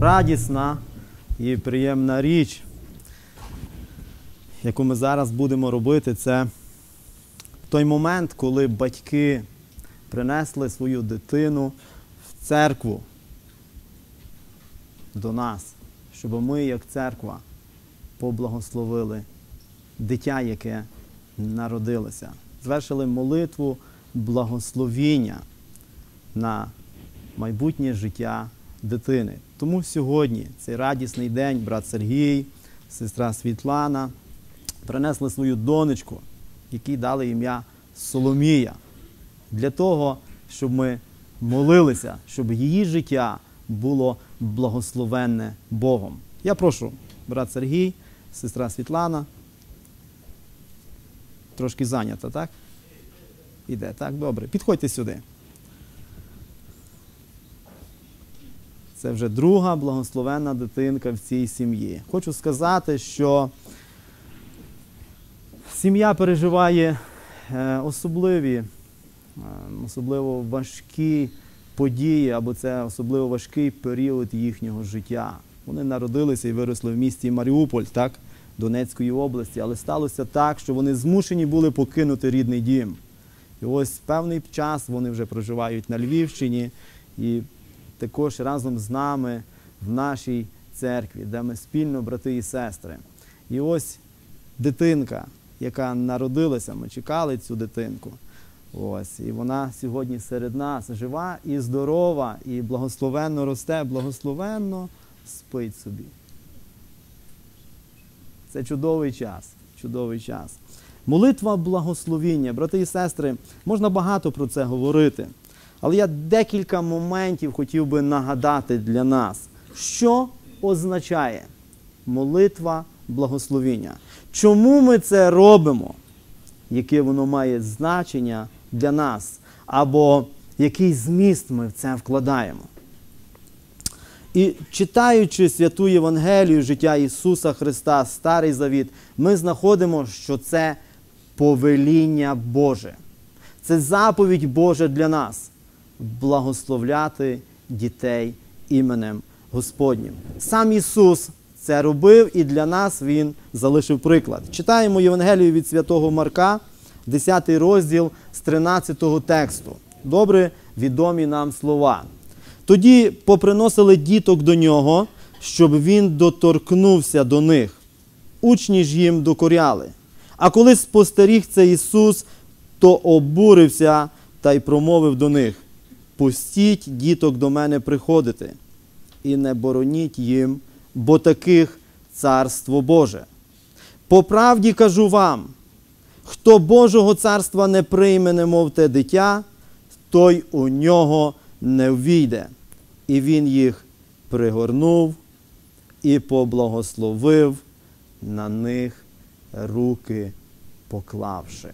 радісна і приємна річ, яку ми зараз будемо робити, це той момент, коли батьки принесли свою дитину в церкву до нас, щоб ми, як церква, поблагословили дитя, яке народилося. Звершили молитву благословіння на майбутнє життя дитини. Тому сьогодні цей радісний день, брат Сергій, сестра Світлана принесли свою донечку, якій дали ім'я Соломія, для того, щоб ми молилися, щоб її життя було благословенне Богом. Я прошу, брат Сергій, сестра Світлана. Трошки зайнята, так? Іде, так, добре. Підходьте сюди. Це вже друга благословенна дитинка в цій сім'ї. Хочу сказати, що сім'я переживає е, особливі, е, особливо важкі події, або це особливо важкий період їхнього життя. Вони народилися і виросли в місті Маріуполь, так, Донецької області, але сталося так, що вони змушені були покинути рідний дім. І ось певний час вони вже проживають на Львівщині і також разом з нами в нашій церкві, де ми спільно, брати і сестри. І ось дитинка, яка народилася, ми чекали цю дитинку. Ось, і вона сьогодні серед нас жива і здорова, і благословенно росте, благословенно спить собі. Це чудовий час. Чудовий час. Молитва благословіння, брати і сестри, можна багато про це говорити. Але я декілька моментів хотів би нагадати для нас, що означає молитва благословіння. Чому ми це робимо? Яке воно має значення для нас, або який зміст ми в це вкладаємо. І читаючи святу Євангелію життя Ісуса Христа, Старий Завіт, ми знаходимо, що це повеління Боже. Це заповідь Божа для нас благословляти дітей іменем Господнім. Сам Ісус це робив і для нас Він залишив приклад. Читаємо Євангелію від святого Марка, 10 розділ з 13 тексту. Добре відомі нам слова. Тоді поприносили діток до нього, щоб він доторкнувся до них. Учні ж їм докоряли. А коли спостеріг це Ісус, то обурився та й промовив до них: Пустіть діток до мене приходити, і не бороніть їм, бо таких царство Боже. По правді кажу вам, хто Божого царства не прийме, немов те дитя, той у нього не ввійде. І він їх пригорнув і поблагословив на них руки поклавши.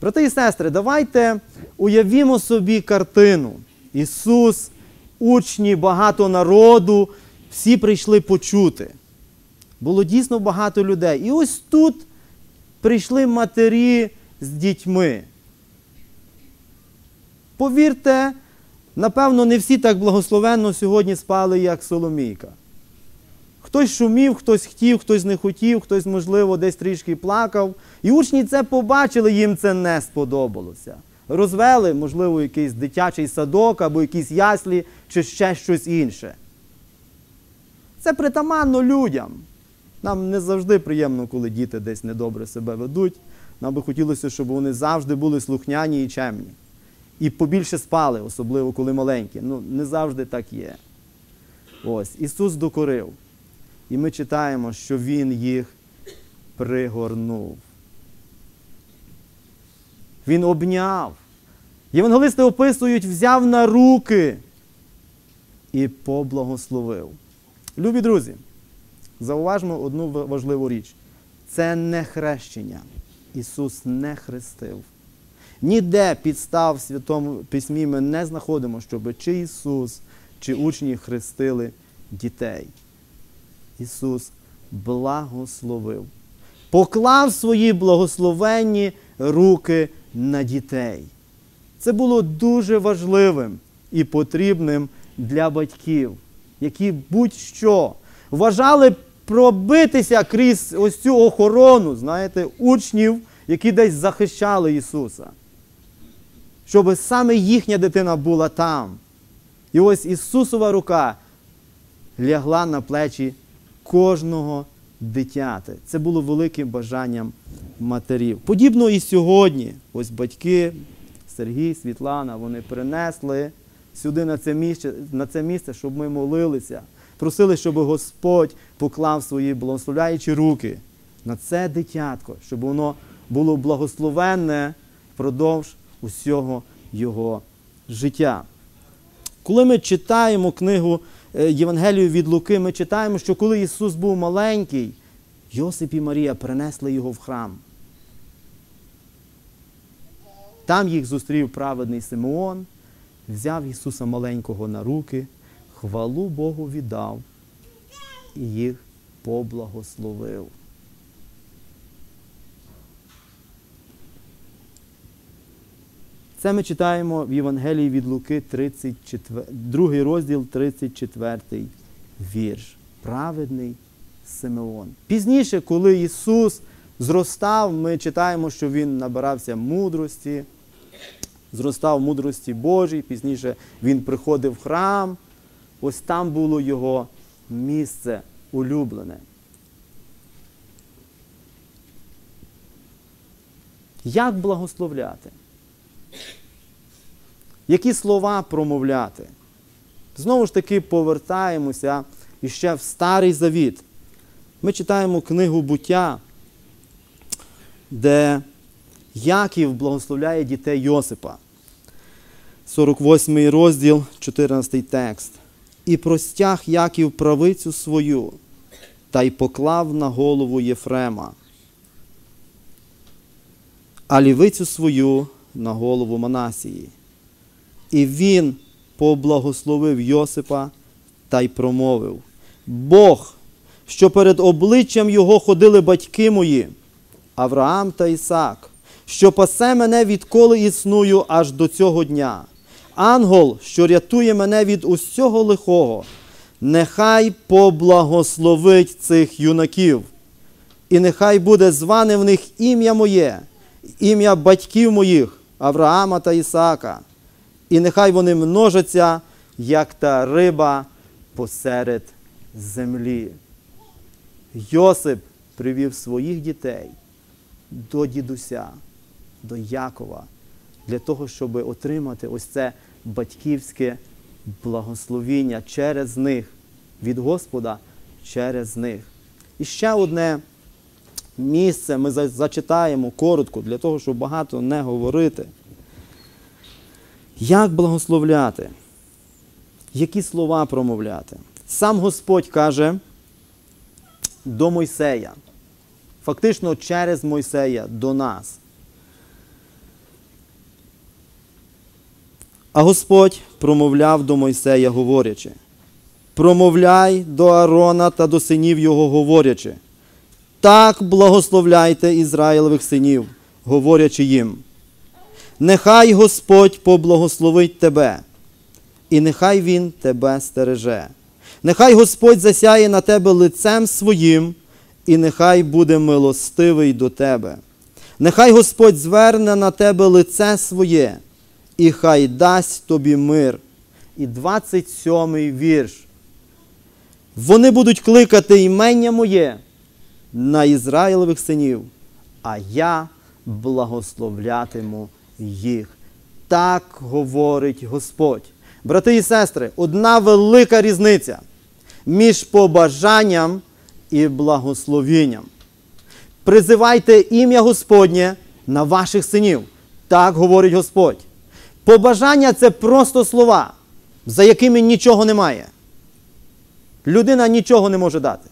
Брати і сестри, давайте уявімо собі картину. Ісус, учні, багато народу, всі прийшли почути. Було дійсно багато людей. І ось тут прийшли матері з дітьми. Повірте, напевно, не всі так благословенно сьогодні спали, як Соломійка. Хтось шумів, хтось хотів, хтось не хотів, хтось, можливо, десь трішки плакав. І учні це побачили, їм це не сподобалося. Розвели, можливо, якийсь дитячий садок або якісь яслі, чи ще щось інше. Це притаманно людям. Нам не завжди приємно, коли діти десь недобре себе ведуть. Нам би хотілося, щоб вони завжди були слухняні і чемні. І побільше спали, особливо коли маленькі. Ну, не завжди так є. Ось, Ісус докорив. І ми читаємо, що Він їх пригорнув. Він обняв. Євангелисти описують, взяв на руки і поблагословив. Любі друзі, зауважмо одну важливу річ. Це не хрещення. Ісус не хрестив. Ніде підстав в Святому Письмі ми не знаходимо, щоб чи Ісус, чи учні хрестили дітей. Ісус благословив, поклав свої благословенні руки на дітей. Це було дуже важливим і потрібним для батьків. які будь-що вважали пробитися крізь ось цю охорону, знаєте, учнів, які десь захищали Ісуса. Щоб саме їхня дитина була там. І ось Ісусова рука лягла на плечі кожного дитяти. Це було великим бажанням матерів. Подібно і сьогодні. Ось батьки, Сергій, Світлана, вони принесли сюди на це місце, на це місце, щоб ми молилися. Просили, щоб Господь поклав свої благословляючі руки на це дитятко, щоб воно було благословенне впродовж усього його життя. Коли ми читаємо книгу Євангелію від Луки, ми читаємо, що коли Ісус був маленький, Йосип і Марія принесли його в храм. Там їх зустрів праведний Симеон, взяв Ісуса маленького на руки, хвалу Богу віддав і їх поблагословив. Це ми читаємо в Євангелії від Луки, 34, 2 розділ, 34 вірш. Праведний Симеон. Пізніше, коли Ісус зростав, ми читаємо, що Він набирався мудрості, зростав мудрості Божій, пізніше Він приходив в храм. Ось там було його місце улюблене. Як благословляти? Які слова промовляти? Знову ж таки повертаємося іще в Старий Завіт. Ми читаємо книгу буття, де Яків благословляє дітей Йосипа. 48 розділ, 14 текст. І простяг Яків правицю свою, та й поклав на голову Єфрема, а лівицю свою на голову Манасії. І він поблагословив Йосипа та й промовив: Бог, що перед обличчям його ходили батьки мої, Авраам та Ісак, що пасе мене відколи існую аж до цього дня. Ангел, що рятує мене від усього лихого, нехай поблагословить цих юнаків, і нехай буде зване в них ім'я моє, ім'я батьків моїх, Авраама та Ісаака і нехай вони множаться, як та риба посеред землі. Йосип привів своїх дітей до дідуся, до Якова, для того, щоб отримати ось це батьківське благословіння через них, від Господа через них. І ще одне місце ми зачитаємо коротко, для того, щоб багато не говорити. Як благословляти? Які слова промовляти? Сам Господь каже до Мойсея, фактично через Мойсея до нас. А Господь промовляв до Мойсея, говорячи: промовляй до Аарона та до синів його, говорячи, так благословляйте Ізраїлевих синів, говорячи їм. Нехай Господь поблагословить тебе, і нехай Він тебе стереже. Нехай Господь засяє на тебе лицем своїм, і нехай буде милостивий до тебе. Нехай Господь зверне на тебе лице своє, і хай дасть тобі мир. І 27-й вірш. Вони будуть кликати імення моє на Ізраїлевих синів, а я благословлятиму їх. Так говорить Господь. Брати і сестри, одна велика різниця між побажанням і благословінням. Призивайте ім'я Господнє на ваших синів. Так говорить Господь. Побажання це просто слова, за якими нічого немає. Людина нічого не може дати.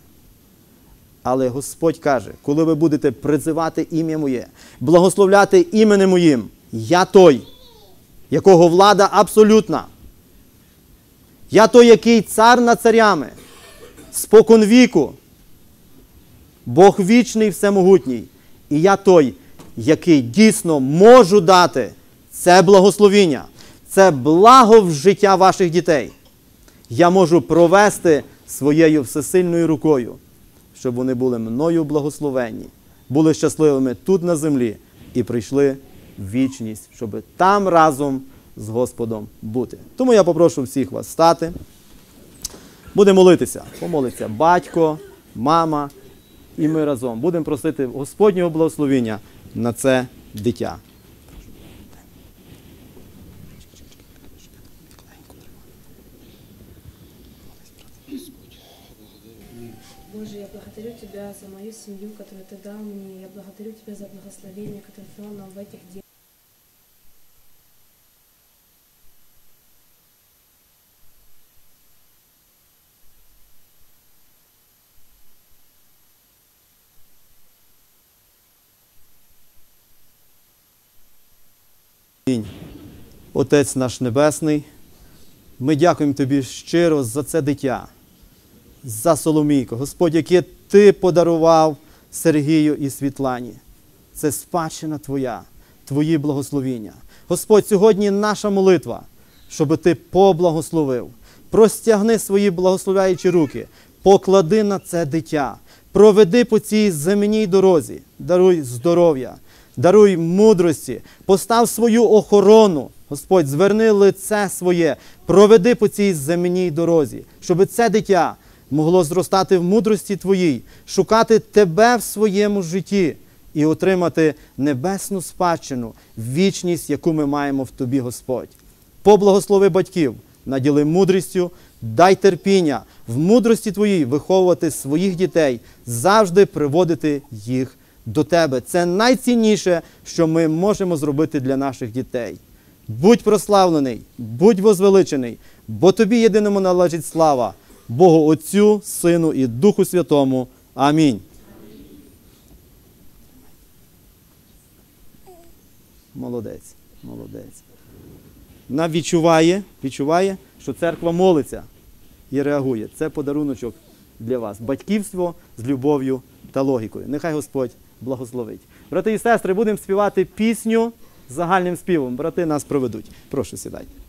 Але Господь каже, коли ви будете призивати ім'я моє, благословляти іменем моїм, я той, якого влада абсолютна. Я той, який цар над царями, спокон віку, Бог вічний, всемогутній. І я той, який дійсно можу дати це благословіння, це благо в життя ваших дітей. я можу провести своєю всесильною рукою, щоб вони були мною благословенні, були щасливими тут на землі і прийшли вічність, щоб там разом з Господом бути. Тому я попрошу всіх вас стати. Будемо молитися. Помолиться батько, мама, і ми разом будемо просити Господнього благословення на це дитя. Боже, я благодарю Тебя за мою семью, которую Ты дал мне. Я благодарю Тебя за благословение, которое Ты дал нам в этих днях. Отець наш Небесний, ми дякуємо Тобі щиро за це дитя, за Соломійко, Господь, яке Ти подарував Сергію і Світлані. Це спадщина Твоя, Твої благословіння. Господь, сьогодні наша молитва, щоб Ти поблагословив. Простягни свої благословляючі руки, поклади на це дитя, проведи по цій земній дорозі, даруй здоров'я, даруй мудрості, постав свою охорону. Господь, зверни лице своє, проведи по цій земній дорозі, щоб це дитя могло зростати в мудрості Твоїй, шукати Тебе в своєму житті і отримати небесну спадщину, вічність, яку ми маємо в Тобі, Господь. Поблагослови батьків, наділи мудрістю, дай терпіння в мудрості Твоїй виховувати своїх дітей, завжди приводити їх до Тебе. Це найцінніше, що ми можемо зробити для наших дітей. Будь прославлений, будь возвеличений, бо тобі єдиному належить слава, Богу Отцю, Сину і Духу Святому. Амінь. Молодець, молодець. Вона відчуває, відчуває, що церква молиться і реагує. Це подаруночок для вас. Батьківство з любов'ю та логікою. Нехай Господь благословить. Брати і сестри, будемо співати пісню загальним співом. Брати нас проведуть. Прошу сідайте.